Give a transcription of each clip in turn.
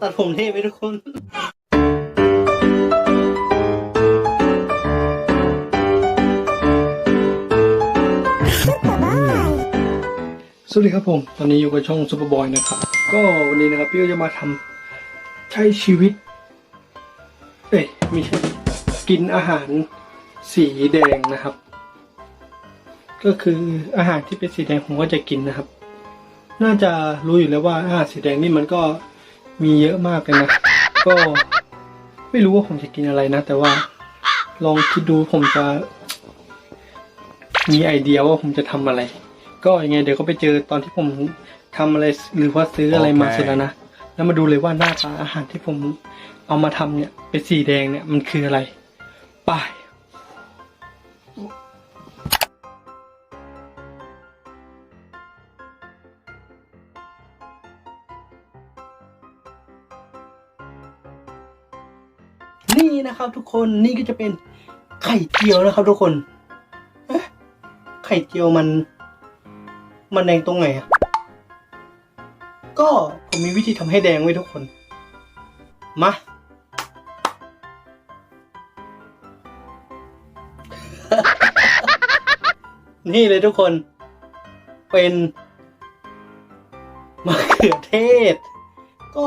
ตัดผมเท่ไปทุกคน สวัสดีครับผม ตอนนี้อยู่กับช่องซูเปอร์บอยนะครับ ก็วันนี้นะครับพี่ก็จะมาทำใช้ชีวิต เอ้ยไม่ใช่ กินอาหารสีแดงนะครับ ก็คืออาหารที่เป็นสีแดงผมก็จะกินนะครับ น่าจะรู้อยู่แล้วว่าอาหารสีแดงนี่มันก็มีเยอะมากเลยนะ ก็ไม่รู้ว่าผมจะกินอะไรนะ แต่ว่าลองคิดดูผมจะ มีไอเดียว่าผมจะทำอะไร ก็ยังไง เดี๋ยวก็ไปเจอตอนที่ผมทำอะไรหรือว่าซื้ออะไรมาเคเสร็จแล้วนะ แล้วมาดูเลยว่าหน้าตาอาหารที่ผมเอามาทำเนี่ย เป็นสีแดงเนี่ยมันคืออะไร ไป้ นี่นะครับ ทุกคนนี่ก็จะเป็นไข่เจียวนะครับ ทุกคนไข่เจียวมัน มันแดงตรงไหนอะก็ผมมีวิธีทำให้แดงไว้ทุกคน มานี่เลยทุกคน เป็นมะเขือเทศ ก็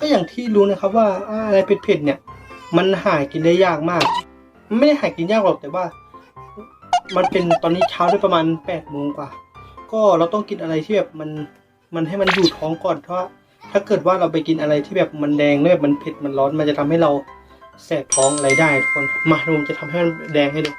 ก็อย่างที่รู้นะครับว่าอะไรเผ็ดๆเนี่ย มันหากินได้ยากมาก ไม่ได้หากินยากหรอกแต่ว่า มันเป็นตอนนี้เช้าได้ประมาณแปดโมงกว่า ก็เราต้องกินอะไรที่แบบมันมันให้มันอยู่ท้องก่อนเพราะถ้าเกิดว่าเราไปกินอะไรที่แบบมันแดงแล้วแบบมันเผ็ดมันร้อนมันจะทำให้เราแสบท้องอะไรได้ทุกคนมาเดี๋ยวผมจะทำให้มันแดงให้ดู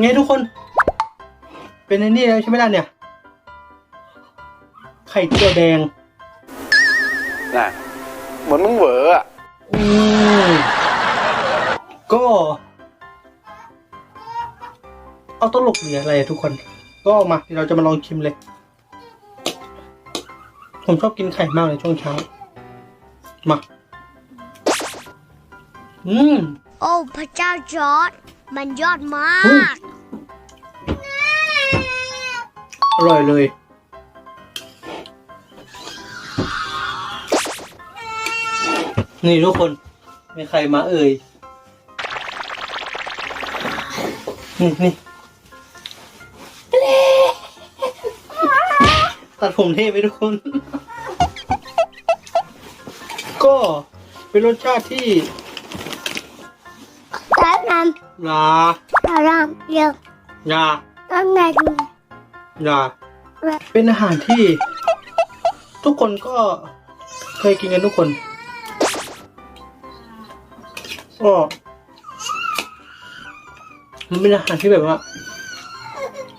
ไงทุกคน เป็นไอ้นี่แล้วใช่ไหมล่ะเนี่ย ไข่เจียวแดงน่ะเหมือนมึงเหวออะอืมก็ เอาตลกหรืออะไรอะทุกคน ก็มาเดี๋ยวเราจะมาลองชิมเลย ผมชอบกินไข่มากเลยช่วงเช้า มา อืม โอ้ พระเจ้าจอร์ด มันยอดมาก อร่อยเลย นี่ทุกคน มีใครมาเอ่ย นี่นี่ตัดผมเท่ไปทุกคน ก็เป็นรสชาติที่ ตอนนั้น ยาตอนนั้นเยอะยาตอนนั้นยาเป็นอาหารที่ ทุกคนก็เคยกินกันทุกคนก็มันเป็นอาหารที่แบบว่า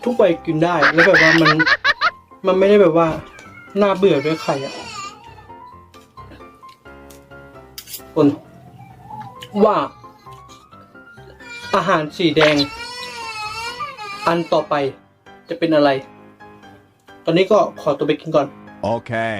ทุกวัยกินได้แล้วแบบว่ามัน มันไม่ได้แบบว่าน่าเบื่อด้วยไข่อะคนว่า อาหารสีแดง อันต่อไปจะเป็นอะไร ตอนนี้ก็ขอตัวไปกินก่อน Okay.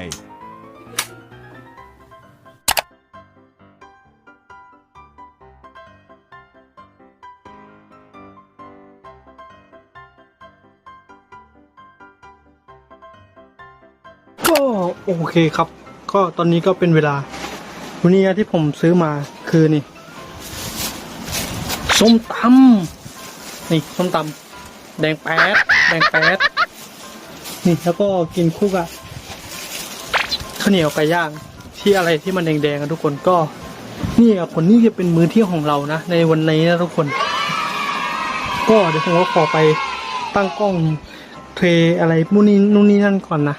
ก็โอเคครับ ก็ตอนนี้ก็เป็นเวลา วันนี้ที่ผมซื้อมาคือนี่ ส้มตำนี่ส้มตำแดงแป๊ดแดงแป๊ดนี่แล้วก็กินคู่กับข้าวเหนียวไก่ย่างที่อะไรที่มันแดงๆกันทุกคนก็นี่อะคนนี้จะเป็นมื้อเที่ยงของเรานะ ในวันนี้นะทุกคน ก็เดี๋ยวผมก็ขอไปตั้งกล้องเทอะไรนู่นนี่นู่นนี่นั่นก่อนนะ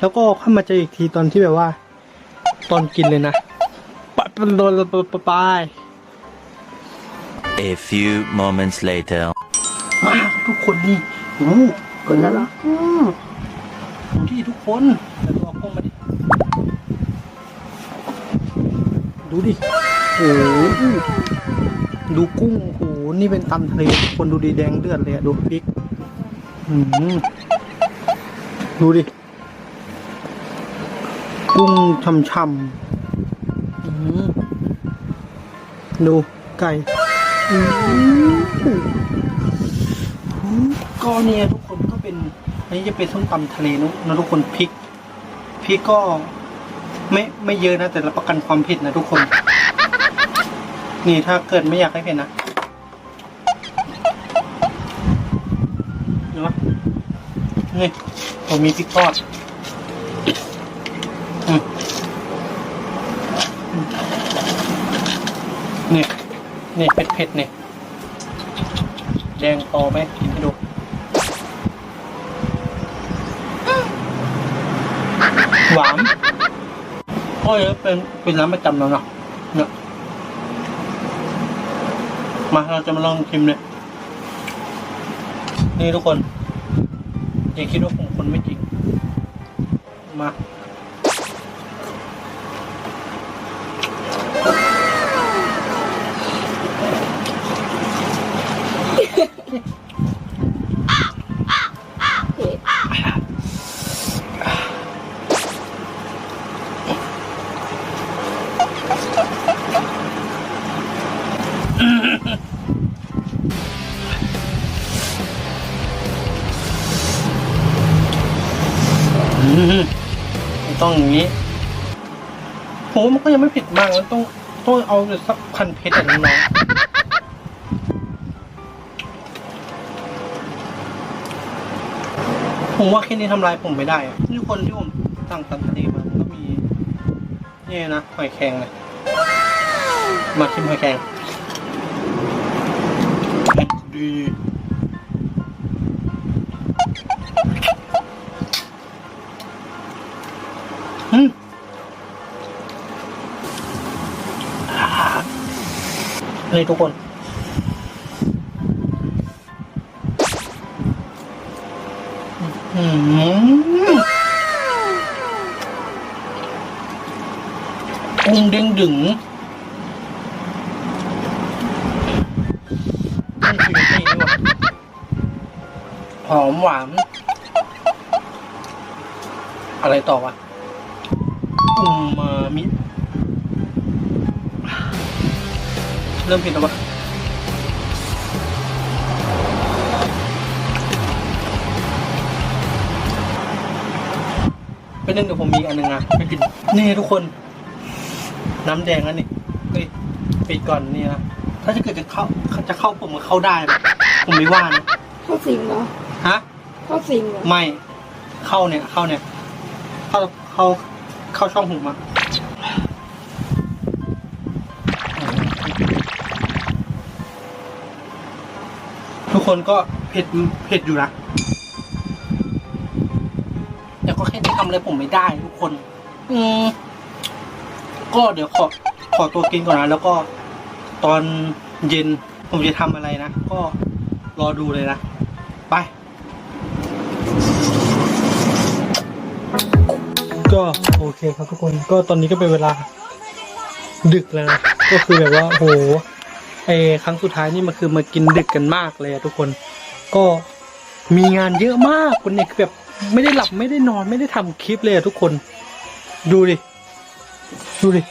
แล้วก็ค่อยมาเจออีกทีตอนที่แบบว่า ตอนกินเลยนะไปไปไปไปไป A few moments later. มาทุกคนนี่โอ้คนนั้นละอืมดูดิทุกคนเดี๋ยวเอากล้องมาดิดูดิโอ้โหดูกุ้งโอ้โหนี่เป็นตำทะเลทุกคนดูดีแดงเลือดเลยอะดูพริกอืมดูดิ กุ้งช่ำๆอืมดูไก่อืม ก็เนี่ยทุกคนก็เป็น อันนี้จะเป็นส้มตำทะเลนะนะทุกคนพริกพริกก็ไม่ไม่เยอะนะ แต่รับประกันความเผ็ดนะทุกคน นี่ถ้าเกิดไม่อยากให้เผ็ดนะเห็นไหมนี่ผมมีพริกทอดอืมอืมนี่ นี่เผ็ดเผ็ดๆนี่แดงพอไหมกินให้ดูหวานโอ้ยเป็นเป็นร้านประจำแล้วเนาะเนี่ยมาเราจะมาลองชิมเลยนี่ทุกคนอย่าคิดว่าผมคนไม่จริงมา อืมมัน ต้องอย่างนี้ผมว่ามันก็ยังไม่ผิดมากมันต้องต้องเอาสักพันเพชรอะน้อง ผมว่าแค่นี้ทำลายผมไม่ได้อะนี่คนที่ผมสั่งตันทะเลมามันก็มีนี่นะหอยแครงเลยมาชิมหอยแครงดีอืมอ่านี่ทุกคน อืมองเด้งดึงนี่คือนี่นี่วะหอมหวาน อะไรต่อวะอูมามิ เริ่มผิดแล้วปะ เป็นหนึ่งเดี๋ยวผมมีอีกอันหนึ่งนะไม่ผิดนี่ทุกคน น้ำแดงอันนี้เฮ้ยปิดก่อนนี่นะถ้าจะเกิดจะเข้าจะเข้าผมก็เข้าได้นะผมไม่ว่านะเข้าสิงเหรอฮะเข้าสิงเหรอไม่เข้าเนี่ยเข้าเนี่ยเข้าเข้าเข้าช่องหูมาทุกคนก็เผ็ดเผ็ดอยู่นะ แต่ก็แค่จะทำอะไรผมไม่ได้ทุกคน อืมก็เดี๋ยวขอขอตัวกินก่อนนะ แล้วก็ตอนเย็นผมจะทำอะไรนะ ก็รอดูเลยนะ ไป ก็โอเคครับทุกคนก็ตอนนี้ก็เป็นเวลาดึกแล้วนะ ก็คือแบบว่าโหไอครั้งสุดท้ายนี่มันคือมากินดึกกันมากเลยทุกคน ก็มีงานเยอะมากคนนี้คือแบบ ไม่ได้หลับไม่ได้นอนไม่ได้ทำคลิปเลยอะทุกคน ดูดิ ดูดิ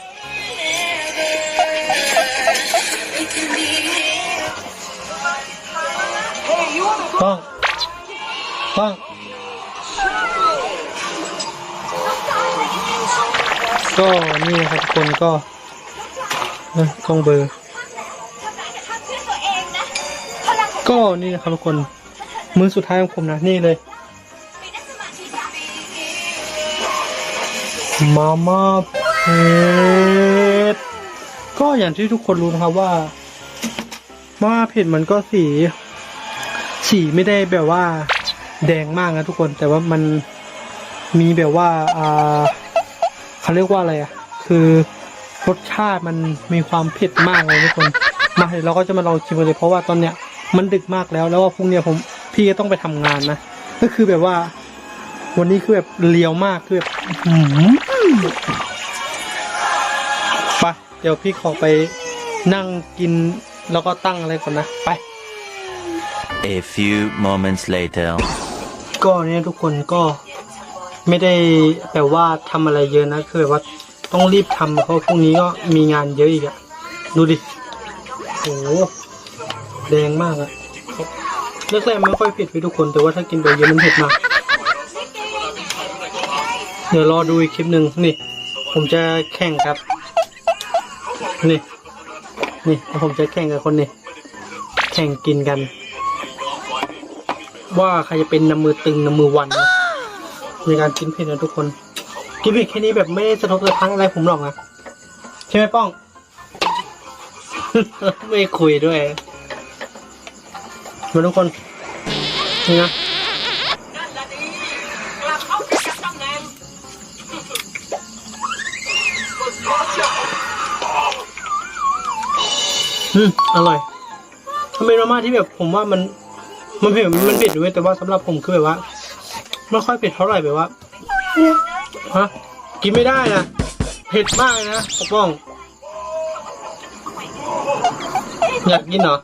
ป้องป้องก็นี่ครับทุกคนก็เอ้ยกล้องเบอร์ ก็นี่นะครับทุกคน มือสุดท้ายของผมนะนี่เลย มาม่าเผ็ดก็อย่างที่ทุกคนรู้นะครับว่ามาม่าเผ็ดมันก็สี สีไม่ได้แบบว่า แดงมากนะทุกคน แต่ว่ามันมีแบบว่าอ่าเขาเรียกว่าอะไรอะ คือรสชาติมันมีความเผ็ดมากเลยทุกคน มาเดี๋ยวเราก็จะมาลองชิมกันเลยเพราะว่าตอนเนี้ยมันดึกมากแล้วแล้วว่าพรุ่งนี้ผมพี่ก็ต้องไปทำงานนะ ก็คือแบบว่า วันนี้คือแบบเลียวมากคือแบบ ไปเดี๋ยวพี่ขอไปนั่งกินแล้วก็ตั้งอะไรก่อนนะ ไป A few moments later. ก็เนี่ยทุกคนก็ไม่ได้แบบว่าทำอะไรเยอะนะคือแบบว่าต้องรีบทำเพราะพรุ่งนี้ก็มีงานเยอะอีกอะดูดิโอ้โหแดงมากอะเลือกแรกไม่ค่อยเผ็ดไปทุกคนแต่ว่าถ้ากินไปเยอะมันเผ็ดมาก เดี๋ยวรอดูอีกคลิปหนึ่งนี่ ผมจะแข่งครับ นี่ นี่ผมจะแข่งกับคนนี้แข่งกินกัน ว่าใครจะเป็นน้ำมือตึงน้ำมือวันนะในการกินเผ็ดนะทุกคนกินเผ็ดแค่นี้แบบไม่ได้สะทกสะท้านอะไรผมหรอกนะใช่ไหมป้อง ไม่คุยด้วยมาทุกคนนี่นะ อืมอร่อยมันเป็นมาม่าที่แบบผมว่ามัน มันเผ็ดมันเผ็ดด้วยแต่ว่าสำหรับผมคือแบบว่าไม่ค่อยเผ็ดเท่าไหร่แบบว่าฮะกินไม่ได้นะเผ็ดมากนะปกป้อง อยากกินเหรอ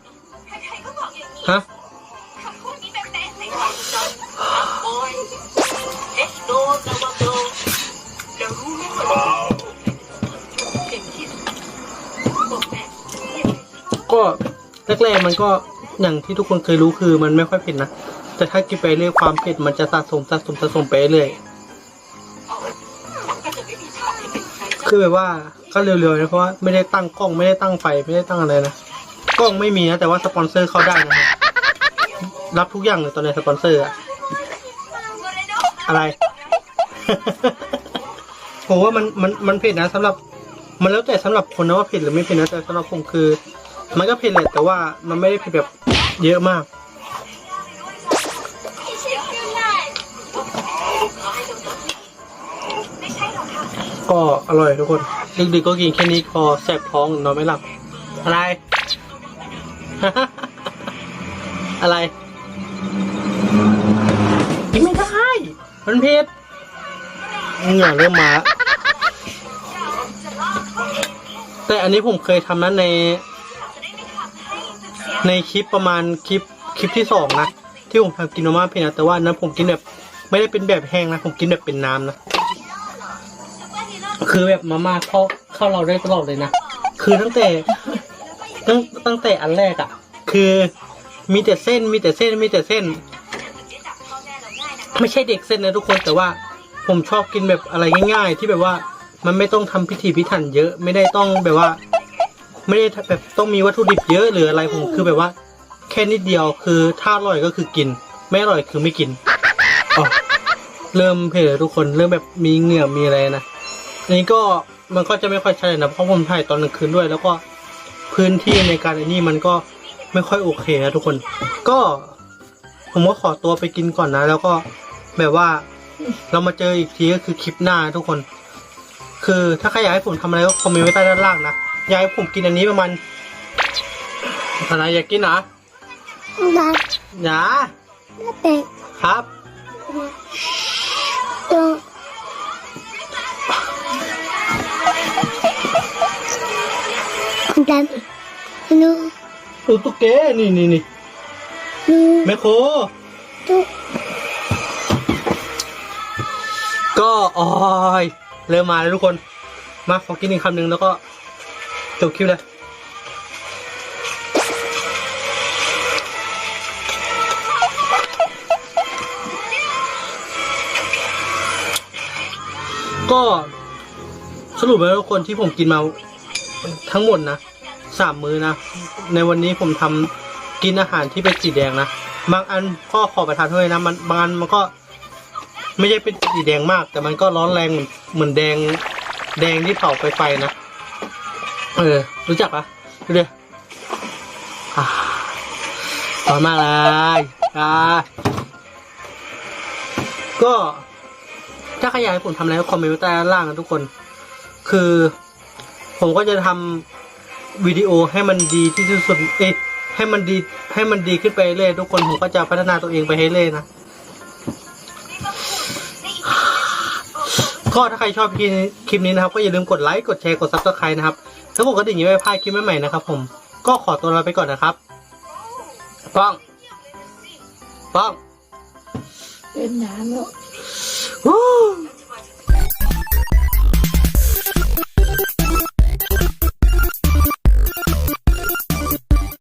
ฮะ ก็แรกๆมันก็อย่างที่ทุกคนเคยรู้คือมันไม่ค่อยเผ็ดนะ แต่ถ้ากินไปเรื่อยความเผ็ดมันจะสะสมสะสมสะสมไปเรื่อยคือแบบว่าก็เร็วๆนะเพราะว่าไม่ได้ตั้งกล้องไม่ได้ตั้งไฟไม่ได้ตั้งอะไรนะกล้องไม่มีนะแต่ว่าสปอนเซอร์เข้าได้นะรับทุกอย่างเลยตอนนี้สปอนเซอร์อะอะไร ผมว่ามันมันมันเผ็ดนะสำหรับ มันแล้วแต่สำหรับคนนะว่าเผ็ดหรือไม่เผ็ดนะแต่สำหรับผมคือ มันก็เผ็ดแหละแต่ว่ามันไม่ได้เผ็ดแบบเยอะมาก ก็อร่อยทุกคนดึกๆก็กินแค่นี้พอแสบท้องนอนไม่หลับ อะไร อะไรกินไม่ได้ มันเผ็ดเหงื่อเริ่มมาแล้วแต่อันนี้ผมเคยทำนั้นใน ในคลิปประมาณคลิปคลิปที่สองนะที่ผมทำกินมาม่าเผ็ดนะแต่ว่านั้นผมกินแบบไม่ได้เป็นแบบแห้งนะ ผมกินแบบเป็นน้ำนะ คือแบบมาม่าเข้าเข้าเราได้ตลอดเลยนะ คือตั้งแต่ตั้งตั้งแต่อันแรกอะ่ะ คือมีแต่เส้นมีแต่เส้นมีแต่เส้น ไม่ใช่เด็กเส้นนะทุกคนแต่ว่าผมชอบกินแบบอะไรง่าย ๆ ที่แบบว่ามันไม่ต้องทำพิธีพิถันเยอะ ไม่ได้ต้องแบบว่า ไม่ได้แบบต้องมีวัตถุดิบเยอะหรืออะไรผมคือแบบว่า แค่นิดเดียวคือถ้าอร่อยก็คือกิน ไม่อร่อยคือไม่กินอ๋อเริ่มเผลอทุกคนเริ่มแบบมีเหงื่อมีอะไรนะอันนี้ก็มันก็จะไม่ค่อยใช่นะเพราะผมถ่ายตอนกลางคืนด้วย แล้วก็พื้นที่ในการไอ้นี่มันก็ไม่ค่อยโอเคนะทุกคน ก็ผมก็ขอตัวไปกินก่อนนะ แล้วก็แบบว่าเรามาเจออีกทีก็คือคลิปหน้าทุกคน คือถ้าใครอยากให้ผมทำอะไรก็คอมเมนต์ไว้ใต้ด้านล่างนะ ยากให้ผมกินอันนี้ประมาณอะไรอยากกินเหรอมาหยาเป็ดครับตัวดำนูตูตุ๊กเกนี่นี่นี่นูแม่โคตุ๊กก็ออยเริ่มมาแล้วทุกคน มาขอกินอีกคำหนึ่งแล้วก็ จบคลิปเลยก็สรุปแล้วทุกคนที่ผมกินมาทั้งหมดนะสามมื้อนะ ในวันนี้ผมทำกินอาหารที่เป็นสีแดงนะ บางอันก็ขอประทานด้วยนะมันบางอันมันก็ ไม่ใช่เป็นสีแดงมาก แต่มันก็ร้อนแรงเหมือนเหมือนแดง แดงที่เผาไฟไฟนะ เออ รู้จักปะดูดิอ่าร้อนมากเลยอ่าก็ถ้าใครอยากให้ผมทำอะไรก็คอมเมนต์ไว้ใต้ด้านล่างนะทุกคน คือ ผมก็จะทำวิดีโอให้มันดีที่สุดเอ๊ะให้มันดี ให้มันดีขึ้นไปเรื่อยทุกคนผมก็จะพัฒนาตัวเองไปให้เรื่อยนะก็ถ้าใครชอบคลิปคลิปนี้นะครับ ก็อย่าลืมกดไลค์กดแชร์กดซับสไครต์นะครับ แล้วผมก็ดิ่งนี้ไว้พลาดคลิปใหม่ๆนะครับผมก็ขอตัวลาไปก่อนนะครับ ป้อง ป้อง เป็นน้ำแล้วกู Woo!